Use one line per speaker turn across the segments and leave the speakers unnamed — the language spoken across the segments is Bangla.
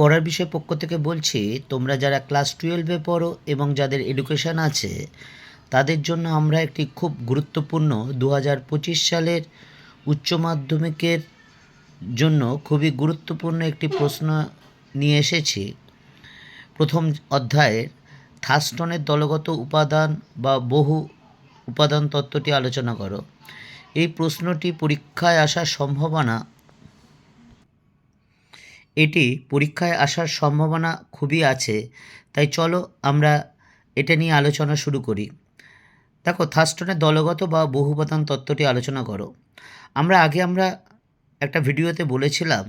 পড়ার বিষয় পক্ষ থেকে বলছি, তোমরা যারা ক্লাস টুয়েলভে পড়ো এবং যাদের এডুকেশান আছে, তাদের জন্য আমরা একটি খুব গুরুত্বপূর্ণ দু হাজার পঁচিশ সালের উচ্চ মাধ্যমিকের জন্য খুবই গুরুত্বপূর্ণ একটি প্রশ্ন নিয়ে এসেছি। প্রথম অধ্যায়ের থার্স্টনের দলগত উপাদান বা বহু উপাদান তত্ত্বটি আলোচনা করো। এই প্রশ্নটি পরীক্ষায় আসার সম্ভাবনা এটি পরীক্ষায় আসার সম্ভাবনা খুবই আছে, তাই চলো আমরা এটা নিয়ে আলোচনা শুরু করি। দেখো থার্স্টনের দলগত বা বহুপাদান তত্ত্বটি আলোচনা করো। আমরা আগে আমরা একটা ভিডিওতে বলেছিলাম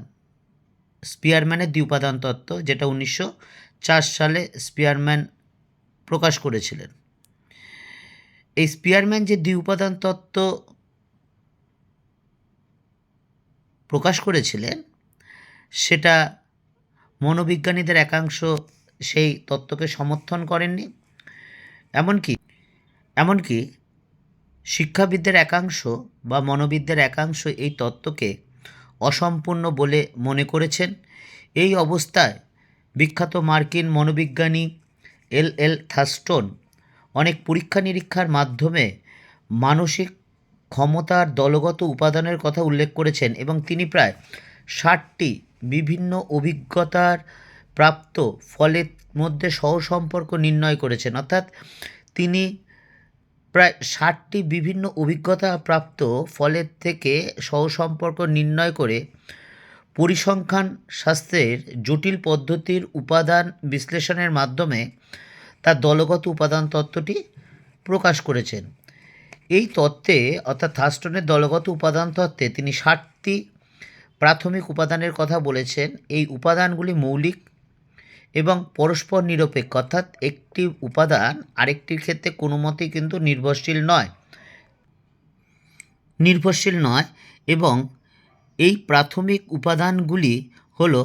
স্পিয়ারম্যানের দ্বিউপাদান তত্ত্ব, যেটা উনিশশো চার সালে স্পিয়ারম্যান প্রকাশ করেছিলেন। এই স্পিয়ারম্যান যে দ্বিউপাদান তত্ত্ব প্রকাশ করেছিলেন সেটা মনোবিজ্ঞানীদের একাংশ সেই তত্ত্বকে সমর্থন করেননি। এমনকি এমনকি শিক্ষাবিদদের একাংশ বা মনোবিদদের একাংশ এই তত্ত্বকে অসম্পূর্ণ বলে মনে করেছেন। এই অবস্থায় বিখ্যাত মার্কিন মনোবিজ্ঞানী এল এল থাস্টন অনেক পরীক্ষা নিরীক্ষার মাধ্যমে মানসিক ক্ষমতার দলগত উপাদানের কথা উল্লেখ করেছেন এবং তিনি প্রায় ষাটটি বিভিন্ন অভিজ্ঞতার প্রাপ্ত ফলের মধ্যে সহসম্পর্ক নির্ণয় করেছেন। অর্থাৎ তিনি প্রায় ষাটটি বিভিন্ন অভিজ্ঞতা প্রাপ্ত ফলের থেকে সহসম্পর্ক নির্ণয় করে পরিসংখ্যান শাস্ত্রের জটিল পদ্ধতির উপাদান বিশ্লেষণের মাধ্যমে তার দলগত উপাদান তত্ত্বটি প্রকাশ করেছেন। এই তত্ত্বে, অর্থাৎ থার্স্টনের দলগত উপাদান তত্ত্বে তিনি ষাটটি প্রাথমিক উপাদানের কথা বলেছেন। এই উপাদানগুলি মৌলিক এবং পরস্পর নিরপেক্ষ, অর্থাৎ একটি উপাদান আরেকটির ক্ষেত্রে কোনো মতেই কিন্তু নির্ভরশীল নয়। নির্ভরশীল নয় এবং এই প্রাথমিক উপাদানগুলি হলো,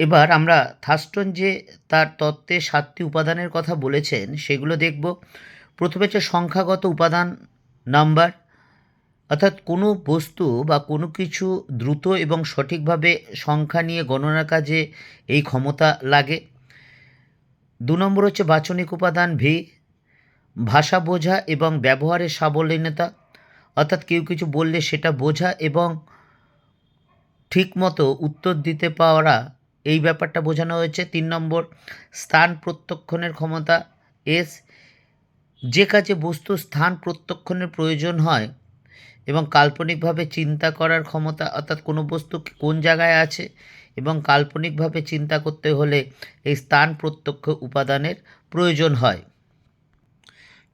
এবার আমরা থার্স্টন যে তার তত্ত্বে সাতটি উপাদানের কথা বলেছেন, সেগুলো দেখব। প্রথমে হচ্ছে সংখ্যাগত উপাদান নাম্বার অর্থাৎ কোনো বস্তু বা কোনো কিছু দ্রুত এবং সঠিকভাবে সংখ্যা নিয়ে গণনার কাজে এই ক্ষমতা লাগে। দু নম্বর হচ্ছে বাচনিক উপাদান ভি, ভাষা বোঝা এবং ব্যবহারের সাবলীনতা। অর্থাৎ কেউ কিছু বললে সেটা বোঝা এবং ঠিকমতো উত্তর দিতে পারা, এই ব্যাপারটা বোঝানো হয়েছে। তিন নম্বর, স্থান প্রত্যক্ষণের ক্ষমতা, এস, যে কাজে বস্তু স্থান প্রত্যক্ষণের প্রয়োজন হয় এবং কাল্পনিকভাবে চিন্তা করার ক্ষমতা অর্থাৎ কোনো বস্তু কোন জায়গায় আছে এবং কাল্পনিকভাবে চিন্তা করতে হলে এই স্থান প্রত্যক্ষ উপাদানের প্রয়োজন হয়।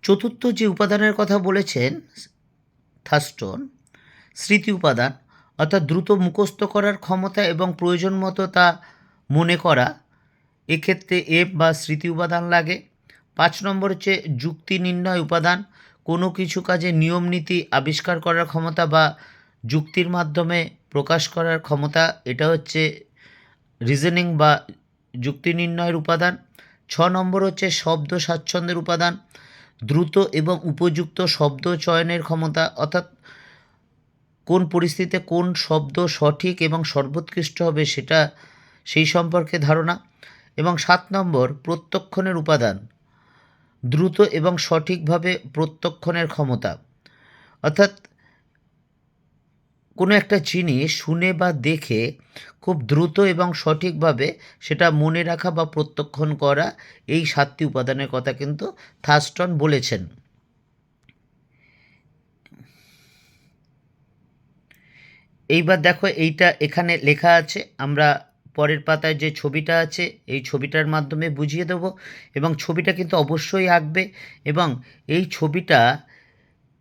চতুর্থ যে উপাদানের কথা বলেছেন থার্স্টন স্মৃতি উপাদান, অর্থাৎ দ্রুত মুখস্থ করার ক্ষমতা এবং প্রয়োজন মতো তা মনে করা, এক্ষেত্রে এফ বা স্মৃতি উপাদান লাগে। পাঁচ নম্বর হচ্ছে যুক্তি নির্ণয় উপাদান কোনো কিছু কাজে নিয়ম নীতি আবিষ্কার করার ক্ষমতা বা যুক্তির মাধ্যমে প্রকাশ করার ক্ষমতা, এটা হচ্ছে রিজনিং বা যুক্তি নির্ণয়ের উপাদান। ছ নম্বর হচ্ছে শব্দ স্বাচ্ছন্দ্যের উপাদান, দ্রুত এবং উপযুক্ত শব্দ চয়নের ক্ষমতা, অর্থাৎ কোন পরিস্থিতিতে কোন শব্দ সঠিক এবং সর্বোৎকৃষ্ট হবে সেটা, সেই সম্পর্কে ধারণা। এবং সাত নম্বর প্রত্যক্ষণের উপাদান দ্রুত এবং সঠিকভাবে প্রত্যক্ষণের ক্ষমতা। অর্থাৎ কোনো একটা জিনিস শুনে বা দেখে খুব দ্রুত এবং সঠিকভাবে সেটা মনে রাখা বা প্রত্যক্ষণ করা এই সাতটি উপাদানের কথা কিন্তু থাস্টন বলেছেন। এইবার দেখো এইটা এখানে লেখা আছে, আমরা পরের পাতায় যে ছবিটা আছে, এই ছবিটার মাধ্যমে বুঝিয়ে দেব এবং ছবিটা কিন্তু অবশ্যই আঁকবে এবং এই ছবিটা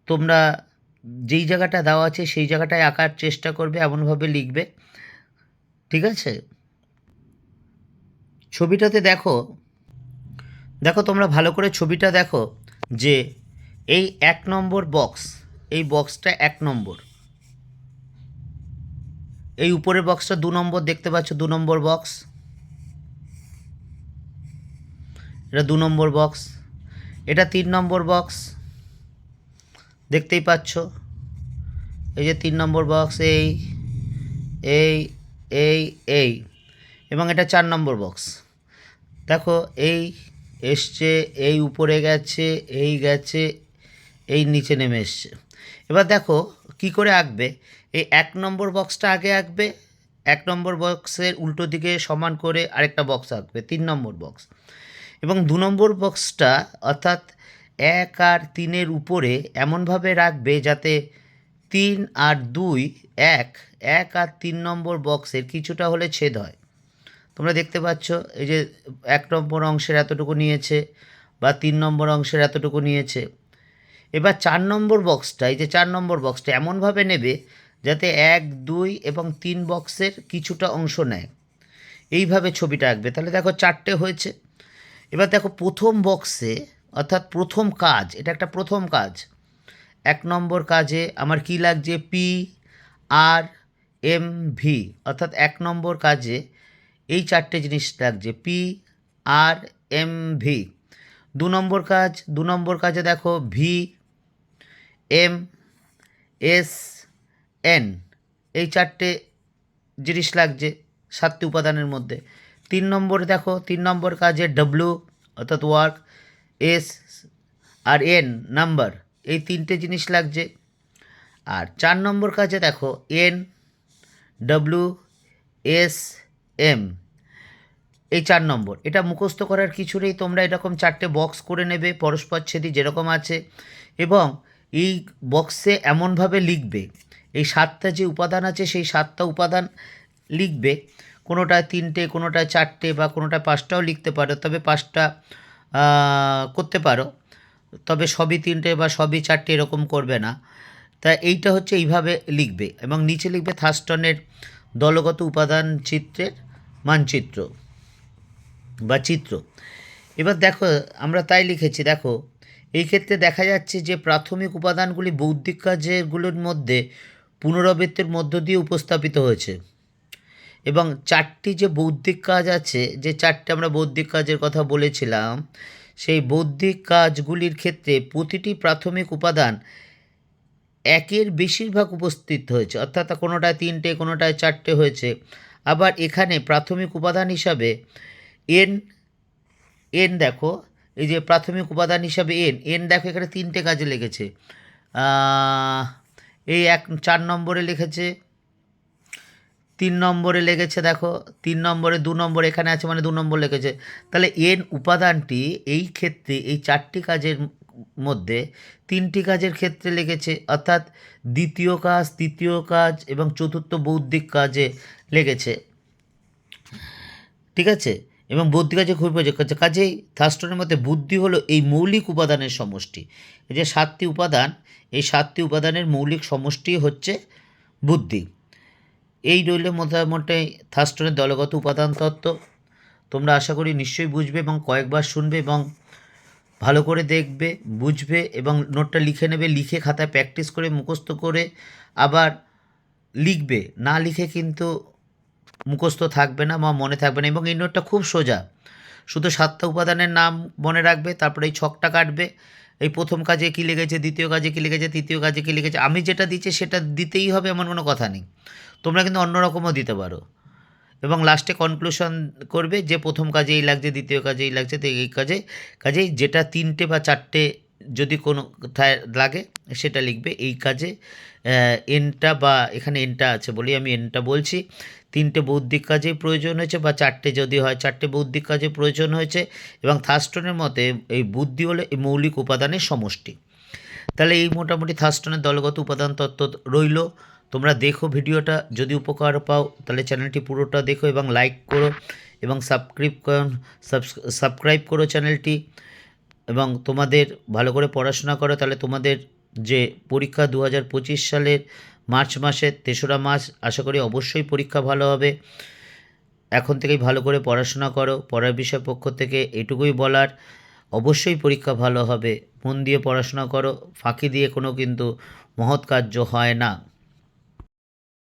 তোমরা যেই জায়গাটা দেওয়া আছে সেই জায়গাটায় আঁকার চেষ্টা করবে, এমনভাবে লিখবে। ঠিক আছে? ছবিটাতে দেখো দেখো তোমরা ভালো করে ছবিটা দেখো যে এই এক নম্বর বক্স, এই বক্সটা এক নম্বর। এই উপরের বক্সটা দু নম্বর, দেখতে পাচ্ছ দু নম্বর বক্স এটা দু নম্বর বক্স এটা তিন নম্বর বক্স দেখতেই পাচ্ছ। এই যে তিন নম্বর বক্স এই এই এই এই, এবং এটা চার নম্বর বক্স দেখো, এই এসছে, এই উপরে গেছে, এই গেছে, এই নিচে নেমে এসছে। এবার দেখো কি করে আঁকবে? এই এক নম্বর বক্সটা আগে আঁকবে, এক নম্বর বক্সের উল্টো দিকে সমান করে আরেকটা বক্স আঁকবে, তিন নম্বর বক্স এবং দু নম্বর বক্সটা অর্থাৎ এক আর তিনের উপরে এমনভাবে রাখবে যাতে তিন আর দুই এক এক আর তিন নম্বর বক্সের কিছুটা হলে ছেদ হয়। তোমরা দেখতে পাচ্ছ, এই যে এক নম্বর অংশের এতটুকু নিয়েছে বা তিন নম্বর অংশের এতটুকু নিয়েছে। এবার চার নম্বর বক্সটা এই যে চার নম্বর বক্সটা এমনভাবে নেবে যাতে এক, দুই এবং তিন বক্সের কিছুটা অংশ নেয়। এইভাবে ছবিটা আঁকবে। তাহলে দেখো চারটে হয়েছে। এবার দেখো প্রথম বক্সে অর্থাৎ প্রথম কাজ, এটা একটা প্রথম কাজ। এক নম্বর কাজে আমার কি লাগছে? পি আর এম ভি অর্থাৎ এক নম্বর কাজে এই চারটে জিনিস লাগছে। পি আর এম ভি দু নম্বর কাজ, দু নম্বর কাজে দেখো ভি এম, এস, এন। এই চারটে জিনিস লাগছে সাতটি উপাদানের মধ্যে। তিন নম্বর দেখো, তিন নম্বর কাজে ডব্লু অর্থাৎ work S R N number এই তিনটে জিনিস লাগছে। আর চার নম্বর কাজে দেখো এন ডব্লু এস এম এই চার নম্বর। এটা মুখস্থ করার কিছু নেই, তোমরা এরকম চারটে বক্স করে নেবে, পরস্পর ছেদি যেরকম আছে। এবং এই বক্সে এমনভাবে লিখবে, এই সাতটা যে উপাদান আছে সেই সাতটা উপাদান লিখবে, কোনোটায় তিনটে, কোনোটায় চারটে বা কোনোটায় পাঁচটাও লিখতে পারো, তবে পাঁচটা করতে পারো। তবে সবই তিনটে বা সবই চারটে এরকম করবে না। তা এইটা হচ্ছে এইভাবে লিখবে এবং নিচে লিখবে থাস্টনের দলগত উপাদান চিত্রের মানচিত্র বা চিত্র। এবার দেখো, আমরা তাই লিখেছি, দেখো এই ক্ষেত্রে দেখা যাচ্ছে যে প্রাথমিক উপাদানগুলি বৌদ্ধিক কাজেগুলোর মধ্যে পুনরাবৃত্তির মধ্য দিয়ে উপস্থাপিত হয়েছে। এবং চারটি যে বৌদ্ধিক কাজ আছে, যে চারটে আমরা বৌদ্ধিক কাজের কথা বলেছিলাম, সেই বৌদ্ধিক কাজগুলির ক্ষেত্রে প্রতিটি প্রাথমিক উপাদান একের বেশিরভাগ উপস্থিত হয়েছে। অর্থাৎ কোনোটায় তিনটে, কোনোটায় চারটে হয়েছে। আবার এখানে প্রাথমিক উপাদান হিসাবে এন এন দেখো এই যে প্রাথমিক উপাদান হিসাবে এন এন দেখো এখানে তিনটে কাজে লেগেছে। এই এক, চার নম্বরে লিখেছে, তিন নম্বরে লেগেছে দেখো, তিন নম্বরে, দু নম্বর এখানে আছে মানে দু নম্বর লেগেছে। তাহলে এন উপাদানটি এই ক্ষেত্রে, এই চারটি কাজের মধ্যে তিনটি কাজের ক্ষেত্রে লেগেছে, অর্থাৎ দ্বিতীয় কাজ, তৃতীয় কাজ এবং চতুর্থ বৌদ্ধিক কাজে লেগেছে। ঠিক আছে? এবং বুদ্ধি কাজে প্রয়োজন। কাজেই থাস্টনের মধ্যে বুদ্ধি হলো এই মৌলিক উপাদানের সমষ্টি। যে সাতটি উপাদান, এই সাতটি উপাদানের মৌলিক সমষ্টি হচ্ছে বুদ্ধি। এই রইল মোটামুটি থাস্টনের দলগত উপাদান তত্ত্ব। তোমরা আশা করি নিশ্চয়ই বুঝবে এবং কয়েকবার শুনবে এবং ভালো করে দেখবে, বুঝবে এবং নোটটা লিখে নেবে। লিখে খাতায় প্র্যাকটিস করে, মুখস্থ করে আবার লিখবে। না লিখে কিন্তু মুখস্থ থাকবে না বা মনে থাকবে না এবং এই নোটটা খুব সোজা। শুধু সাতটা উপাদানের নাম মনে রাখবে, তারপরে এই ছকটা কাটবে। এই প্রথম কাজে কী লেগেছে, দ্বিতীয় কাজে কী লেগেছে, তৃতীয় কাজে কী লেগেছে, আমি যেটা দিচ্ছি সেটা দিতেই হবে এমন কোনো কথা নেই। তোমরা কিন্তু অন্য রকমও দিতে পারো। এবং লাস্টে কনক্লুশন করবে যে প্রথম কাজে এই লাগছে, দ্বিতীয় কাজে এই লাগছে, তো এই কাজে, কাজেই যেটা তিনটে বা চারটে যদি কোনো লাগে সেটা লিখবে। এই কাজে এনটা বা এখানে এনটা আছে বলি আমি এনটা বলছি। তিনটে বৌদ্ধিক কাজেই প্রয়োজন হয়েছে বা চারটে যদি হয়, চারটে বৌদ্ধিক কাজে প্রয়োজন হয়েছে এবং থাস্টনের মতে এই বুদ্ধি হলো এই মৌলিক উপাদানের সমষ্টি। তাহলে এই মোটামুটি থাস্টনের দলগত উপাদান তত্ত্ব রইল। তোমরা দেখো ভিডিওটা, যদি উপকার পাও তাহলে চ্যানেলটি পুরোটা দেখো এবং লাইক করো এবং সাবস্ক্রাইব সাবস্ক্রাইব করো চ্যানেলটি এবং তোমাদের ভালো করে পড়াশোনা করো। তাহলে তোমাদের যে পরীক্ষা দু হাজার পঁচিশ সালের মার্চ মাসের তেসরা মাস, আশা করি অবশ্যই পরীক্ষা ভালো হবে। এখন থেকেই ভালো করে পড়াশোনা করো, পড়ার বিষয় পক্ষ থেকে এটুকুই বলার, অবশ্যই পরীক্ষা ভালো হবে। মন দিয়ে পড়াশোনা করো, ফাঁকি দিয়ে কোনো কিন্তু মহৎ কার্য হয় না।